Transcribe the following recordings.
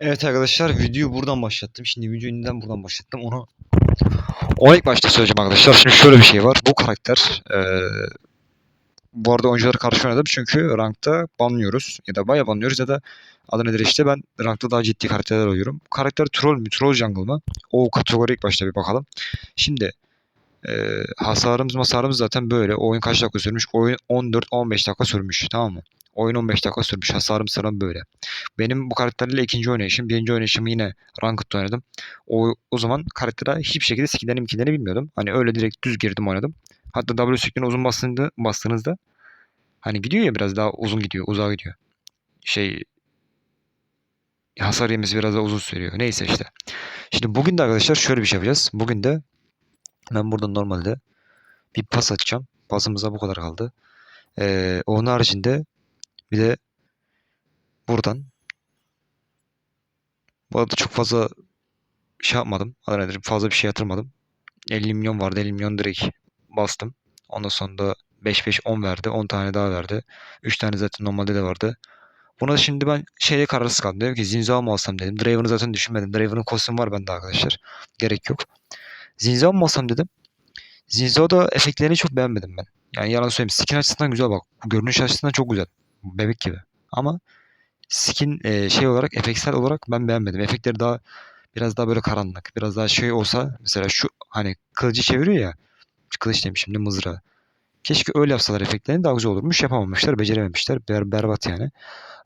Evet arkadaşlar videoyu buradan başlattım. Şimdi videoyu neden buradan başlattım onu onu ilk başta söyleyeceğim arkadaşlar. Şimdi şöyle bir şey var. Bu karakter eee bu arada oyuncuları karşı oynadım çünkü rankta banlıyoruz ya da bayağı banlıyoruz ya da adı nedir işte ben rankta daha ciddi karakterler oluyorum. Bu karakter troll mü? Troll jungle mı? O kategori ilk başta bir bakalım. Şimdi eee hasarımız masarımız zaten böyle. Oyun kaç dakika sürmüş? Oyun 14-15 dakika sürmüş. Tamam mı? Oyun 15 dakika sürmüş. Hasarım sıram böyle. Benim bu karakterle ikinci oynayışım. Birinci oynayışımı yine Ranked'da oynadım. O, o zaman karaktere hiçbir şekilde skill'lerini mikillerini bilmiyordum. Hani öyle direkt düz girdim oynadım. Hatta W skill'ini uzun bastığında, bastığınızda hani gidiyor ya biraz daha uzun gidiyor. Uzağa gidiyor. Şey hasar yemesi biraz daha uzun sürüyor. Neyse işte. Şimdi bugün de arkadaşlar şöyle bir şey yapacağız. Bugün de ben burada normalde bir pas atacağım. Pasımıza bu kadar kaldı. Ee, onun haricinde bir de buradan bu arada çok fazla şey yapmadım. Adı nedir? Fazla bir şey yatırmadım. 50 milyon vardı. 50 milyon direkt bastım. Ondan sonra da 5-5-10 verdi. 10 tane daha verdi. 3 tane zaten normalde de vardı. Buna şimdi ben şeyde kararsız kaldım. Dedim ki Zinzao mı alsam dedim. Draven'ı zaten düşünmedim. Draven'ın kostümü var bende arkadaşlar. Gerek yok. Zinzao mu alsam dedim. Zinzao'da efektlerini çok beğenmedim ben. Yani yalan söyleyeyim. Skin açısından güzel bak. Görünüş açısından çok güzel. Bebek gibi. Ama skin e, şey olarak efektsel olarak ben beğenmedim. Efektleri daha biraz daha böyle karanlık. Biraz daha şey olsa mesela şu hani kılıcı çeviriyor ya. Kılıç demişim de mızrağı. Keşke öyle yapsalar efektlerini daha güzel olurmuş. Yapamamışlar, becerememişler. Ber, berbat yani.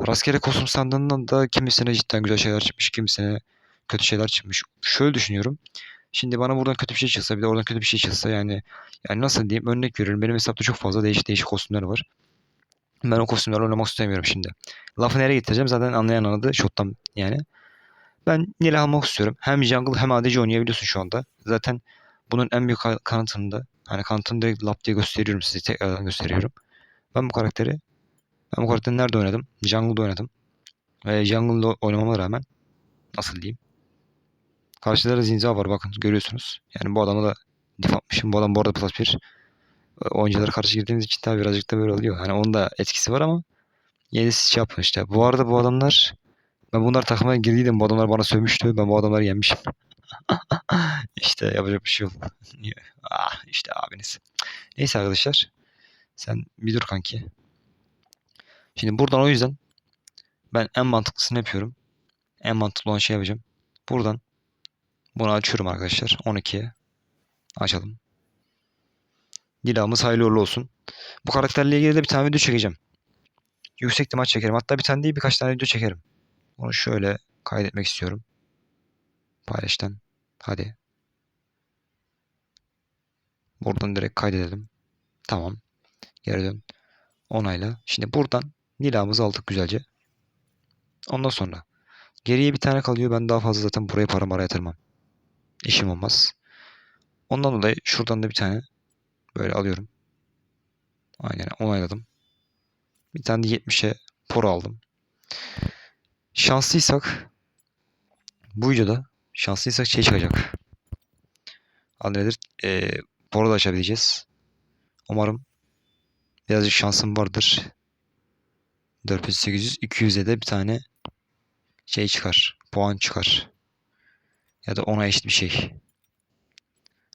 Rastgele kostüm sandığından da kimisine cidden güzel şeyler çıkmış, kimisine kötü şeyler çıkmış. Şöyle düşünüyorum. Şimdi bana buradan kötü bir şey çıksa bir de oradan kötü bir şey çıksa yani yani nasıl diyeyim örnek veriyorum. Benim hesapta çok fazla değişik değişik kostümler var. Ben o kostümlerle oynamak istemiyorum şimdi. Lafı nereye getireceğim zaten anlayan anladı şottan yani. Ben Nil'i almak istiyorum. Hem jungle hem ADC oynayabiliyorsun şu anda. Zaten bunun en büyük ka- kanıtını da hani kanıtını direkt lap diye gösteriyorum size tekrardan gösteriyorum. Ben bu karakteri ben bu karakteri nerede oynadım? Jungle'da oynadım. Ve jungle'da oynamama rağmen nasıl diyeyim? Karşıda da Zinza var bakın görüyorsunuz. Yani bu adamı da dif atmışım. Bu adam bu arada plus 1. Oyunculara karşı girdiğimiz için tabii birazcık da böyle oluyor. Hani onun da etkisi var ama yine de şey yapın işte. Bu arada bu adamlar ben bunlar takıma girdiydim. Bu adamlar bana sövmüştü. Ben bu adamları yenmişim. işte yapacak bir şey yok. ah işte abiniz. Neyse arkadaşlar. Sen bir dur kanki. Şimdi buradan o yüzden ben en mantıklısını yapıyorum. En mantıklı olan şey yapacağım. Buradan bunu açıyorum arkadaşlar. 12'ye. Açalım. Dilamız hayırlı uğurlu olsun. Bu karakterle ilgili de bir tane video çekeceğim. Yüksek ihtimal çekerim. Hatta bir tane değil birkaç tane video çekerim. Onu şöyle kaydetmek istiyorum. Paylaştan. Hadi. Buradan direkt kaydedelim. Tamam. Geri dön. Onayla. Şimdi buradan Nilamızı aldık güzelce. Ondan sonra geriye bir tane kalıyor. Ben daha fazla zaten buraya para mara yatırmam. İşim olmaz. Ondan dolayı şuradan da bir tane böyle alıyorum. Aynen onayladım. Bir tane de 70'e poro aldım. Şanslıysak bu videoda şanslıysak şey çıkacak. Adı nedir? Ee, poro da açabileceğiz. Umarım birazcık şansım vardır. 4800 200'e de bir tane şey çıkar. Puan çıkar. Ya da ona eşit bir şey.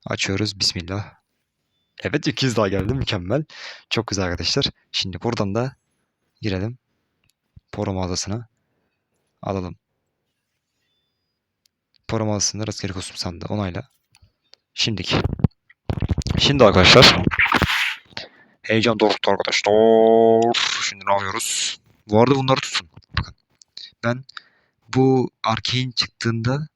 Açıyoruz. Bismillah. Evet 200 daha geldi. Mükemmel. Çok güzel arkadaşlar. Şimdi buradan da girelim. Poro mağazasına. Alalım. Poro mağazasında rastgele kostüm sandı. Onayla. Şimdiki. Şimdi arkadaşlar. Heyecan doruktu arkadaşlar. Şimdi ne yapıyoruz? Bu arada bunları tutun. Bakın. Ben bu Arcane çıktığında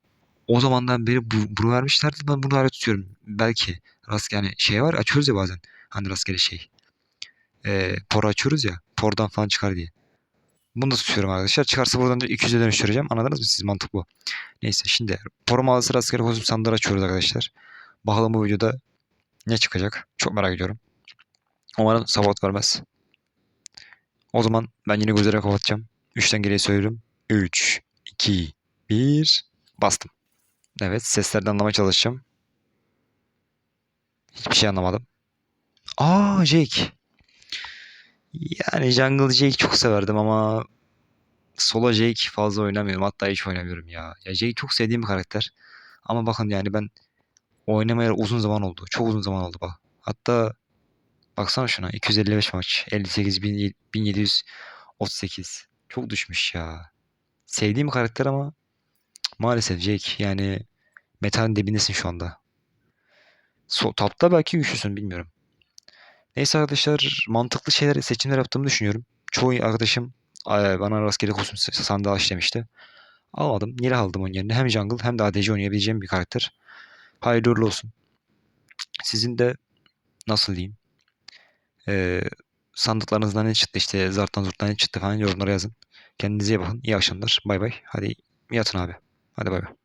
o zamandan beri bu, bunu vermişlerdi. Ben bunu hala tutuyorum. Belki rastgele yani şey var açıyoruz ya bazen. Hani rastgele şey. Ee, por açıyoruz ya. Pordan falan çıkar diye. Bunu da tutuyorum arkadaşlar. Çıkarsa buradan da 200'e dönüştüreceğim. Anladınız mı siz mantık bu. Neyse şimdi poro mağazası rastgele kostüm sandığı açıyoruz arkadaşlar. Bakalım bu videoda ne çıkacak. Çok merak ediyorum. Umarım sabot vermez. O zaman ben yine gözleri kapatacağım. 3'ten geriye söylüyorum. 3, 2, 1. Bastım. Evet seslerden anlamaya çalışacağım. Hiçbir şey anlamadım. Aa Jake. Yani Jungle Jake çok severdim ama solo Jake fazla oynamıyorum. Hatta hiç oynamıyorum ya. Ya Jake çok sevdiğim bir karakter. Ama bakın yani ben oynamaya uzun zaman oldu. Çok uzun zaman oldu bak. Hatta baksana şuna 255 maç. 58 bin- 1738. Çok düşmüş ya. Sevdiğim karakter ama maalesef Jake yani metanın dibindesin şu anda. So, tapta belki güçlüsün bilmiyorum. Neyse arkadaşlar mantıklı şeyler seçimler yaptığımı düşünüyorum. Çoğu arkadaşım "Ay, bana rastgele kostüm sandığı aç demişti. Almadım. Nila aldım onun yerine. Hem jungle hem de ADC oynayabileceğim bir karakter. Hayırlı uğurlu olsun. Sizin de nasıl diyeyim? Ee, sandıklarınızdan ne çıktı işte zarttan zurttan ne çıktı falan yorumlara yazın. Kendinize iyi bakın. İyi akşamlar. Bay bay. Hadi yatın abi. Hadi bay bay.